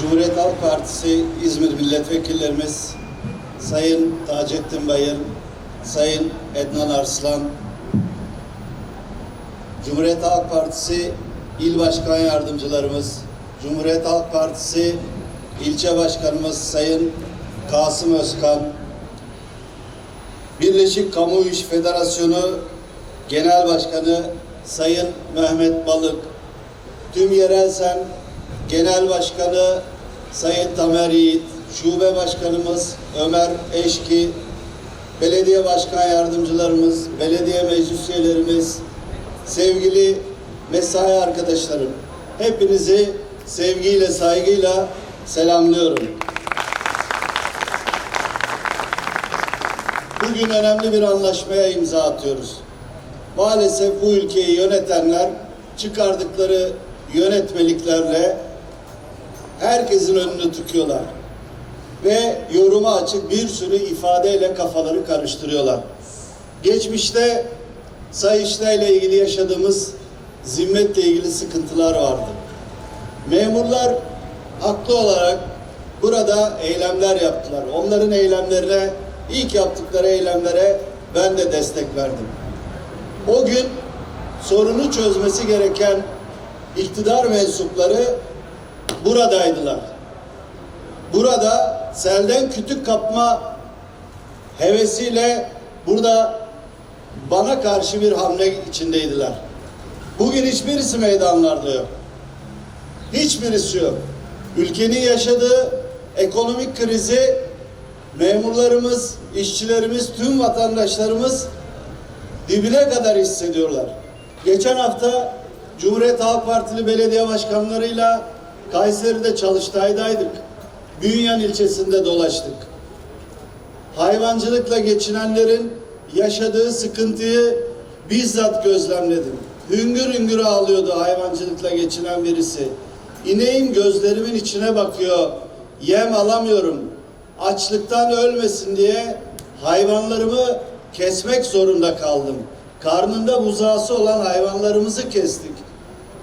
Cumhuriyet Halk Partisi İzmir milletvekillerimiz Sayın Taceddin Bayır, Sayın Ednan Arslan, Cumhuriyet Halk Partisi İl Başkan Yardımcılarımız, Cumhuriyet Halk Partisi İlçe Başkanımız Sayın Kasım Özkan, Birleşik Kamu İş Federasyonu Genel Başkanı Sayın Mehmet Balık, Tüm Yerel Sen Genel Başkanı Sayın Tamer Yiğit, Şube Başkanımız Ömer Eşki, Belediye Başkan Yardımcılarımız, belediye meclis üyelerimiz, sevgili mesai arkadaşlarım, hepinizi sevgiyle, saygıyla selamlıyorum. Bugün önemli bir anlaşmaya imza atıyoruz. Maalesef bu ülkeyi yönetenler çıkardıkları yönetmeliklerle herkesin önünü tıkıyorlar. Ve yoruma açık bir sürü ifadeyle kafaları karıştırıyorlar. Geçmişte Sayıştay ile ilgili yaşadığımız zimmetle ilgili sıkıntılar vardı. Memurlar haklı olarak burada eylemler yaptılar. Onların eylemlerine, ilk yaptıkları eylemlere ben de destek verdim. O gün sorunu çözmesi gereken iktidar mensupları buradaydılar. Burada selden kütük kapma hevesiyle burada bana karşı bir hamle içindeydiler. Bugün hiçbirisi meydanlarda yok. Hiçbirisi yok. Ülkenin yaşadığı ekonomik krizi memurlarımız, işçilerimiz, tüm vatandaşlarımız dibine kadar hissediyorlar. Geçen hafta Cumhuriyet Halk Partili belediye başkanlarıyla Kayseri'de Çalıştay'daydık. Bünyan ilçesinde dolaştık. Hayvancılıkla geçinenlerin yaşadığı sıkıntıyı bizzat gözlemledim. Hüngür hüngür ağlıyordu hayvancılıkla geçinen birisi. İneğim gözlerimin içine bakıyor. Yem alamıyorum. Açlıktan ölmesin diye hayvanlarımı kesmek zorunda kaldım. Karnında buzağısı olan hayvanlarımızı kestik.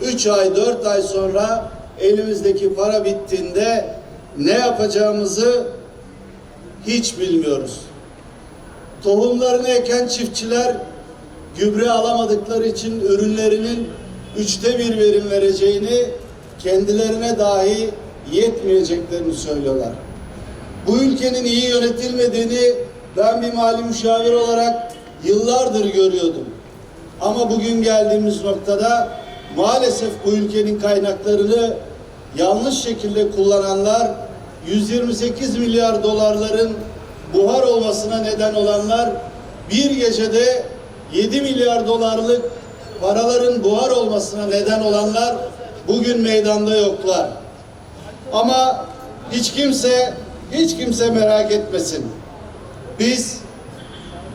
Üç ay, dört ay sonra elimizdeki para bittiğinde ne yapacağımızı hiç bilmiyoruz. Tohumlarını eken çiftçiler gübre alamadıkları için ürünlerinin üçte bir verim vereceğini kendilerine dahi yetmeyeceklerini söylüyorlar. Bu ülkenin iyi yönetilmediğini ben bir mali müşavir olarak yıllardır görüyordum. Ama bugün geldiğimiz noktada maalesef bu ülkenin kaynaklarını yanlış şekilde kullananlar 128 milyar dolarların buhar olmasına neden olanlar bir gecede 7 milyar dolarlık paraların buhar olmasına neden olanlar bugün meydanda yoklar. Ama hiç kimse hiç kimse merak etmesin. Biz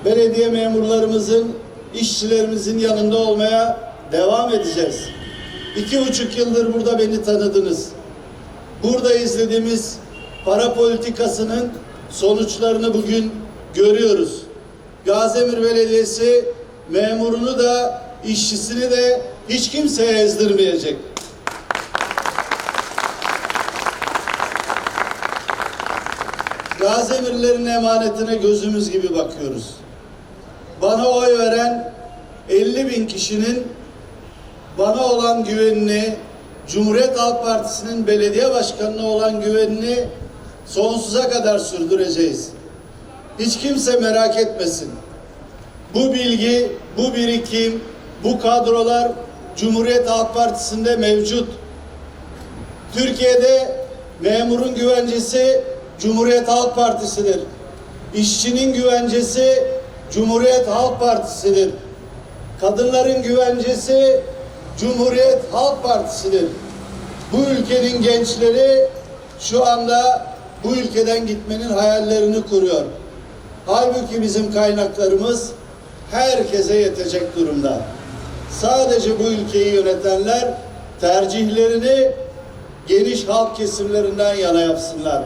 belediye memurlarımızın, işçilerimizin yanında olmaya devam edeceğiz. İki buçuk yıldır burada beni tanıdınız. Burada izlediğimiz para politikasının sonuçlarını bugün görüyoruz. Gazemir Belediyesi memurunu da işçisini de hiç kimseye ezdirmeyecek. Gazemirlerin emanetine gözümüz gibi bakıyoruz. Bana oy veren 50 bin kişinin bana olan güvenini, Cumhuriyet Halk Partisi'nin belediye başkanına olan güvenini sonsuza kadar sürdüreceğiz. Hiç kimse merak etmesin. Bu bilgi, bu birikim, bu kadrolar Cumhuriyet Halk Partisi'nde mevcut. Türkiye'de memurun güvencesi Cumhuriyet Halk Partisi'dir. İşçinin güvencesi Cumhuriyet Halk Partisi'dir. Kadınların güvencesi Cumhuriyet Halk Partisi'dir. Bu ülkenin gençleri şu anda bu ülkeden gitmenin hayallerini kuruyor. Halbuki bizim kaynaklarımız herkese yetecek durumda. Sadece bu ülkeyi yönetenler tercihlerini geniş halk kesimlerinden yana yapsınlar.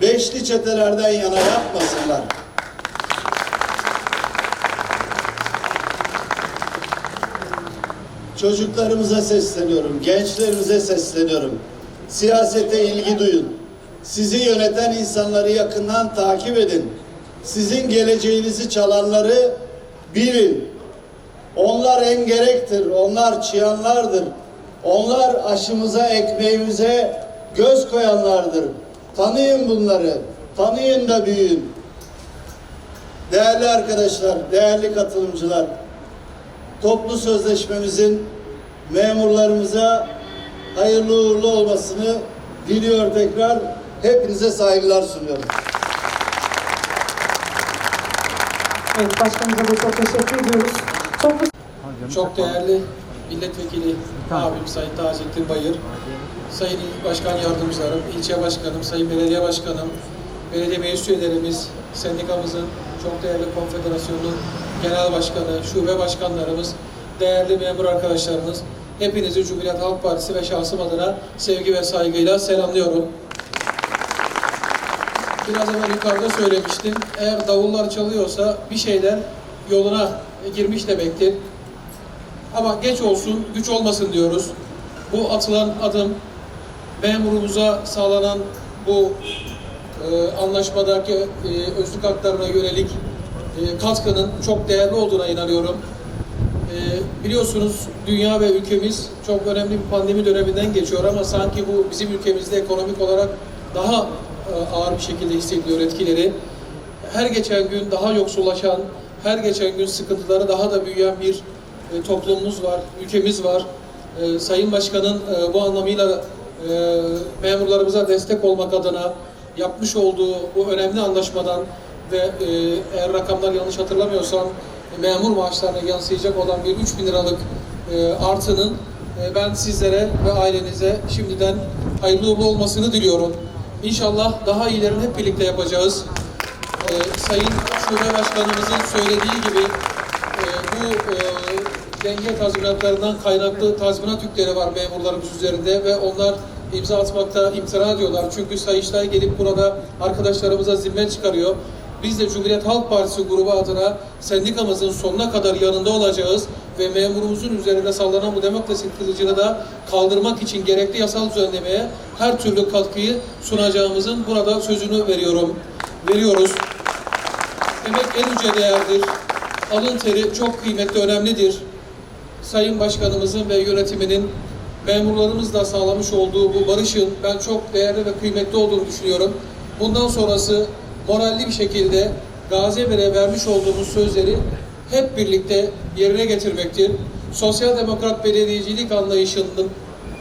Beşli çetelerden yana yapmasınlar. Çocuklarımıza sesleniyorum, gençlerimize sesleniyorum. Siyasete ilgi duyun. Sizi yöneten insanları yakından takip edin. Sizin geleceğinizi çalanları bilin. Onlar engerektir, onlar çıyanlardır. Onlar aşımıza, ekmeğimize göz koyanlardır. Tanıyın bunları, tanıyın da büyüyün. Değerli arkadaşlar, değerli katılımcılar, toplu sözleşmemizin memurlarımıza hayırlı uğurlu olmasını diliyor tekrar. Hepinize saygılar sunuyorum. Evet, başkanımıza da çok teşekkür ediyoruz. Toplu Çok değerli milletvekili abim Sayın Taceddin Bayır, Sayın İl Başkan Yardımcılarım, ilçe başkanım, Sayın Belediye Başkanım, belediye meclis üyelerimiz, sendikamızın çok değerli konfederasyonun genel başkanı, şube başkanlarımız, değerli memur arkadaşlarımız, hepinizi Cumhuriyet Halk Partisi ve şahsım adına sevgi ve saygıyla selamlıyorum. Biraz evvel yukarıda söylemiştim. Eğer davullar çalıyorsa bir şeyler yoluna girmiş demektir. Ama geç olsun, güç olmasın diyoruz. Bu atılan adım, memurumuza sağlanan bu e, anlaşmadaki e, özlük haklarına yönelik e, katkının çok değerli olduğuna inanıyorum. E, biliyorsunuz dünya ve ülkemiz çok önemli bir pandemi döneminden geçiyor ama sanki bu bizim ülkemizde ekonomik olarak daha e, ağır bir şekilde hissediliyor etkileri. Her geçen gün daha yoksullaşan, her geçen gün sıkıntıları daha da büyüyen bir e, toplumumuz var, ülkemiz var. E, Sayın Başkan'ın e, bu anlamıyla memurlarımıza destek olmak adına yapmış olduğu bu önemli anlaşmadan ve eğer rakamlar yanlış hatırlamıyorsam memur maaşlarına yansıyacak olan bir 3 bin liralık e, artının e, ben sizlere ve ailenize şimdiden hayırlı uğurlu olmasını diliyorum. İnşallah daha iyilerini hep birlikte yapacağız. E, Sayın Şube Başkanımızın söylediği gibi e, bu e, denge tazminatlarından kaynaklı tazminat yükleri var memurlarımız üzerinde ve onlar imza atmakta imtina ediyorlar. Çünkü Sayıştay gelip burada arkadaşlarımıza zimmet çıkarıyor. Biz de Cumhuriyet Halk Partisi grubu adına sendikamızın sonuna kadar yanında olacağız ve memurumuzun üzerine sallanan bu demokrasi kılıcını da kaldırmak için gerekli yasal düzenlemeye her türlü katkıyı sunacağımızın burada sözünü veriyorum. Veriyoruz. Emek en yüce değerdir. Alın teri çok kıymetli, önemlidir. Sayın Başkanımızın ve yönetiminin memurlarımızla sağlamış olduğu bu barışın ben çok değerli ve kıymetli olduğunu düşünüyorum. Bundan sonrası moralli bir şekilde Gazi vermiş olduğumuz sözleri hep birlikte yerine getirmektir. Sosyal Demokrat belediyecilik anlayışının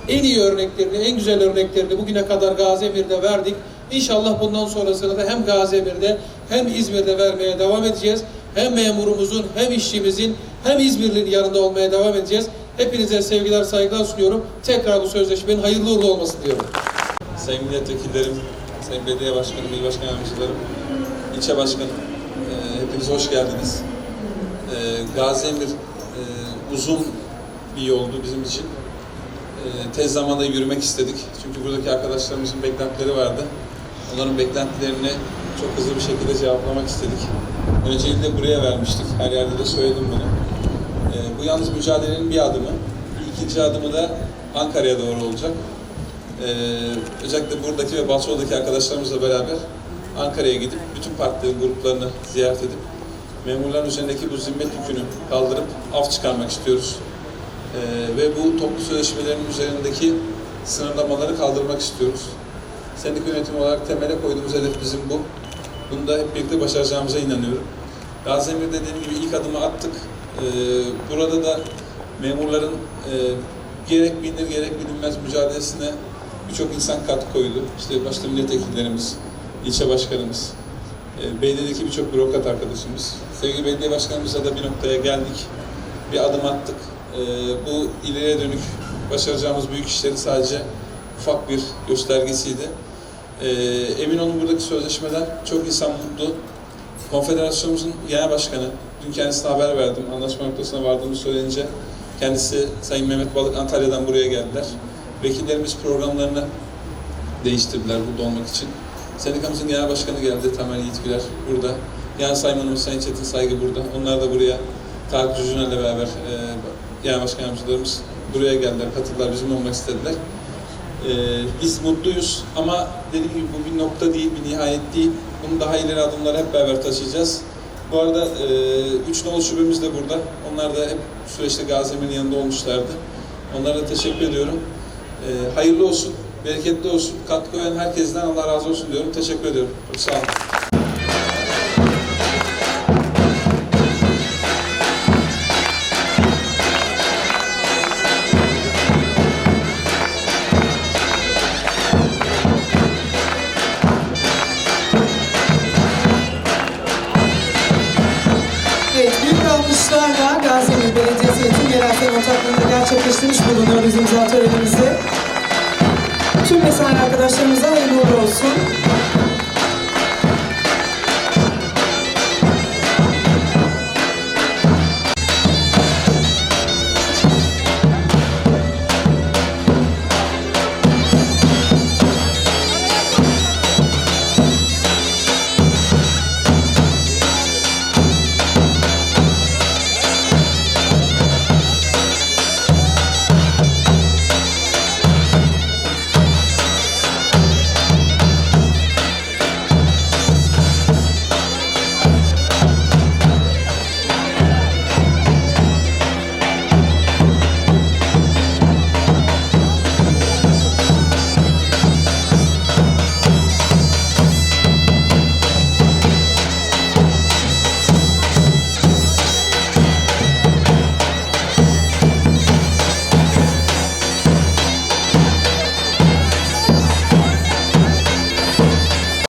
en iyi örneklerini, en güzel örneklerini bugüne kadar Gazi verdik. İnşallah bundan sonrasını da hem Gazi hem İzmir'de vermeye devam edeceğiz. Hem memurumuzun, hem işçimizin, hem İzmirli'nin yanında olmaya devam edeceğiz. Hepinize sevgiler, saygılar sunuyorum. Tekrar bu sözleşmenin hayırlı uğurlu olmasını diliyorum. Sayın milletvekillerim, sayın belediye başkanım, il başkan yardımcılarım, ilçe başkanım, e, hepiniz hoş geldiniz. E, Gazi Emir e, uzun bir yoldu bizim için. E, tez zamanda yürümek istedik. Çünkü buradaki arkadaşlarımızın beklentileri vardı. Onların beklentilerini çok hızlı bir şekilde cevaplamak istedik. Öncelikle buraya vermiştik. Her yerde de söyledim bunu. E, bu yalnız mücadelenin bir adımı. İkinci adımı da Ankara'ya doğru olacak. Ee, özellikle buradaki ve Balçova'daki arkadaşlarımızla beraber Ankara'ya gidip bütün partilerin gruplarını ziyaret edip memurların üzerindeki bu zimmet yükünü kaldırıp af çıkarmak istiyoruz. Ee, ve bu toplu sözleşmelerin üzerindeki sınırlamaları kaldırmak istiyoruz. Sendika yönetimi olarak temele koyduğumuz hedef bizim bu. Bunu da hep birlikte başaracağımıza inanıyorum. Gazemir dediğim gibi ilk adımı attık. Ee, burada da memurların e, gerek bilinir gerek bilinmez mücadelesine birçok insan katkı koydu. İşte başta milletvekillerimiz, ilçe başkanımız, e, belediyedeki birçok bürokrat arkadaşımız. Sevgili belediye başkanımızla da bir noktaya geldik. Bir adım attık. E, bu ileriye dönük başaracağımız büyük işleri sadece ufak bir göstergesiydi. E, emin olun buradaki sözleşmeden çok insan mutlu. Konfederasyonumuzun genel başkanı, dün kendisine haber verdim. Anlaşma noktasına vardığımız söylenince kendisi Sayın Mehmet Balık Antalya'dan buraya geldiler. Vekillerimiz programlarını değiştirdiler burada olmak için. Sendikamızın genel başkanı geldi, Tamer Yiğit burada. Yan saymanımız Sayın Çetin Saygı burada. Onlar da buraya Tarık Cücünel'le beraber e, genel başkan yardımcılarımız buraya geldiler, katıldılar, bizim olmak istediler. E, biz mutluyuz ama dediğim gibi bu bir nokta değil, bir nihayet değil. Bunu daha ileri adımlara hep beraber taşıyacağız. Bu arada e, 3 nolu şubemiz de burada. Onlar da hep süreçte Gazi Emir'in yanında olmuşlardı. Onlara da teşekkür ediyorum. Ee, hayırlı olsun, bereketli olsun. Katkı veren herkesten Allah razı olsun diyorum. Teşekkür ediyorum. Çok sağ olun. başımıza